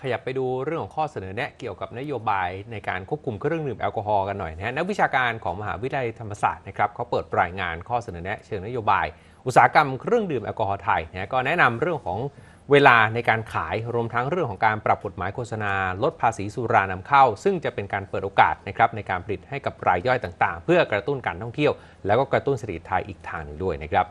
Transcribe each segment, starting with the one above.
ขยับไปดูเรื่องของข้อเสนอแนะเกี่ยวกับนโยบายในการควบคุมเครื่องดื่มแอลกอฮอล์กันหน่อยนะฮะนักวิชาการของมหาวิทยาลัยธรรมศาสตร์นะครับเขาเปิดรายงานข้อเสนอแนะเชิงนโยบาย อุตสาหกรรมเครื่องดื่มแอลกอฮอล์ไทยนะฮะก็แนะนำเรื่องของเวลาในการขายรวมทั้งเรื่องของการปรับกฎหมายโฆษณา ลดภาษีสุรานำเข้า ซึ่งจะเป็นการเปิดโอกาสนะครับในการผลิตให้กับรายย่อยต่างๆ เพื่อกระตุ้นการท่องเที่ยว แล้วก็กระตุ้นเศรษฐกิจไทยอีกทางหนึ่งด้วยนะครับ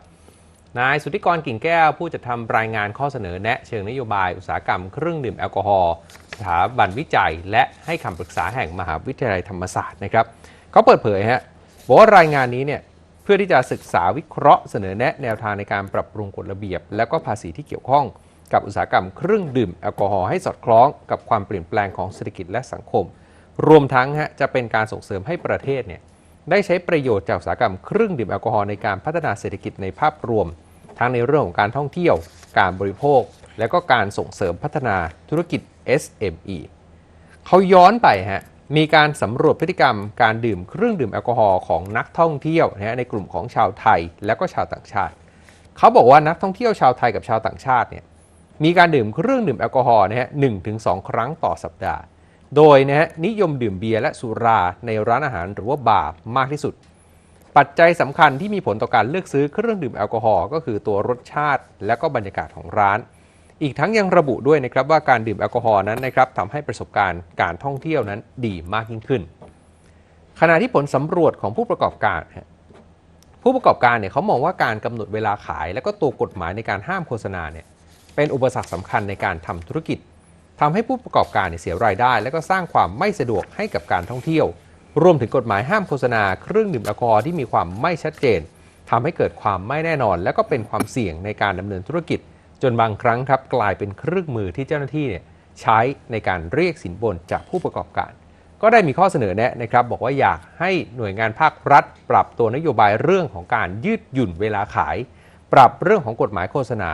นายสุทธิกรกิ่งแก้วผู้จัดทำรายงานข้อเสนอแนะเชิงนโยบายอุตสาหกรรมเครื่องดื่มแอลกอฮอล์สถาบันวิจัย และให้คำปรึกษาแห่งมหาวิทยาลัยธรรมศาสตร์นะครับเขาเปิดเผยฮะบอกว่ารายงานนี้เนี่ยเพื่อที่จะศึกษาวิเคราะห์เสนอแนะแนวทางในการปรับปรุงกฎระเบียบ และก็ภาษีที่เกี่ยวข้องกับอุตสาหกรรมเครื่องดื่มแอลกอฮอล์ให้สอดคล้องกับความเปลี่ยนแปลงของเศรษฐกิจและสังคม รวมทั้งฮะจะเป็นการส่งเสริมให้ประเทศเนี่ยได้ใช้ประโยชน์จากอุตสาหกรรมเครื่องดื่มแอลกอฮอล์ในการพัฒนาเศรษฐกิจในภาพรวม ทั้งในเรื่องของการท่องเที่ยว การบริโภค และก็การส่งเสริมพัฒนาธุรกิจ SME เขาย้อนไปฮะมีการสำรวจพฤติกรรมการดื่มเครื่องดื่มแอลกอฮอล์ของนักท่องเที่ยวนะในกลุ่มของชาวไทยและก็ชาวต่างชาติ เขาบอกว่านักท่องเที่ยวชาวไทยกับชาวต่างชาติเนี่ยมีการดื่มเครื่องดื่มแอลกอฮอล์นะฮะหนึ่งถึงสองครั้งต่อสัปดาห์ โดยนะฮะนิยมดื่มเบียร์และสุราในร้านอาหารหรือว่าบาร์มากที่สุด ปัจจัยสำคัญที่มีผลต่อการเลือกซื้อเครื่องดื่มแอลกอฮอล์ก็คือตัวรสชาติ และก็บรรยากาศของร้าน อีกทั้งยังระบุด้วยนะครับว่าการดื่มแอลกอฮอล์นั้นนะครับทำให้ประสบการณ์การท่องเที่ยวนั้นดีมากยิ่งขึ้น ขณะที่ผลสำรวจของผู้ประกอบการ ผู้ประกอบการเนี่ยเขามองว่าการกำหนดเวลาขาย และก็ตัวกฎหมายในการห้ามโฆษณาเนี่ยเป็นอุปสรรคสำคัญในการทำธุรกิจทำให้ผู้ประกอบการเเสียรายได้ และก็สร้างความไม่สะดวกให้กับการท่องเที่ยว รวมถึงกฎหมายห้ามโฆษณาเครื่องดื่มแอลกอฮอล์ที่มีความไม่ชัดเจนทำให้เกิดความไม่แน่นอน และก็เป็นความเสี่ยงในการดำเนินธุรกิจ จนบางครั้งครับกลายเป็นเครื่องมือที่เจ้าหน้าที่เนี่ยใช้ในการเรียกสินบนจากผู้ประกอบการ ก็ได้มีข้อเสนอแนะนะครับ บอกว่าอยากให้หน่วยงานภาครัฐ ปรับตัวนโยบายเรื่องของการยืดหยุ่นเวลาขาย ปรับเรื่องของกฎหมายโฆษณา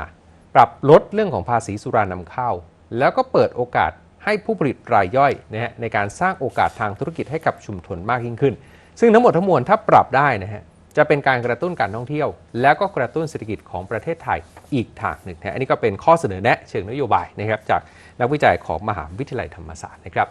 ปรับลดเรื่องของภาษีสุรานำเข้า แล้วก็เปิดโอกาส ให้ผู้ผลิตรายย่อยนะฮะในการสร้างโอกาสทางธุรกิจให้กับชุมชนมากยิ่งขึ้น ซึ่งทั้งหมดทั้งมวลถ้าปรับได้นะฮะจะเป็นการกระตุ้นการท่องเที่ยว แล้วก็กระตุ้นเศรษฐกิจของประเทศไทยอีกทางหนึ่งนะฮะอันนี้ก็เป็นข้อเสนอแนะเชิงนโยบายนะครับจากนักวิจัยของมหาวิทยาลัยธรรมศาสตร์นะครับ